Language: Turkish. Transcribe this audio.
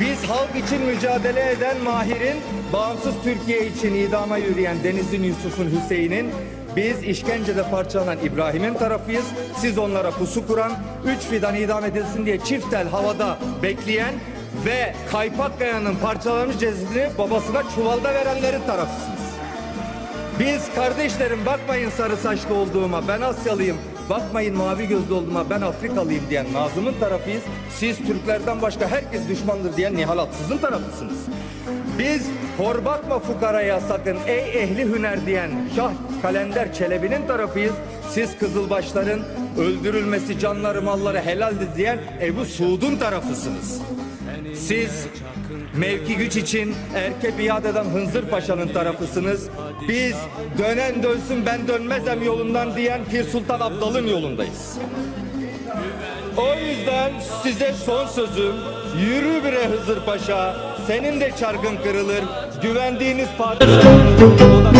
Biz halk için mücadele eden Mahir'in, bağımsız Türkiye için idama yürüyen Deniz'in Yusuf'un Hüseyin'in, biz işkencede parçalanan İbrahim'in tarafıyız. Siz onlara pusu kuran, üç fidan idam edilsin diye çift tel havada bekleyen ve Kaypakkaya'nın parçalanmış cesedini babasına çuvalda verenlerin tarafısınız. Biz kardeşlerim bakmayın sarı saçlı olduğuma ben Asyalıyım. Bakmayın mavi gözlü olduğuma ben Afrikalıyım diyen Nazım'ın tarafıyız. Siz Türklerden başka herkes düşmandır diyen Nihal Atsız'ın tarafısınız. Biz hor bakma fukaraya sakın ey ehli hüner diyen Şah Kalender Çelebi'nin tarafıyız. Siz Kızılbaşların öldürülmesi canları malları helaldir diyen Ebu Suud'un tarafısınız. Siz mevki güç için erke biat eden Hınzır Paşa'nın tarafısınız. Biz dönen dönsün ben dönmezem yolundan diyen Pir Sultan Abdal'ın yolundayız. O yüzden size son sözüm yürü bre Hızır Paşa senin de çargın kırılır güvendiğiniz dost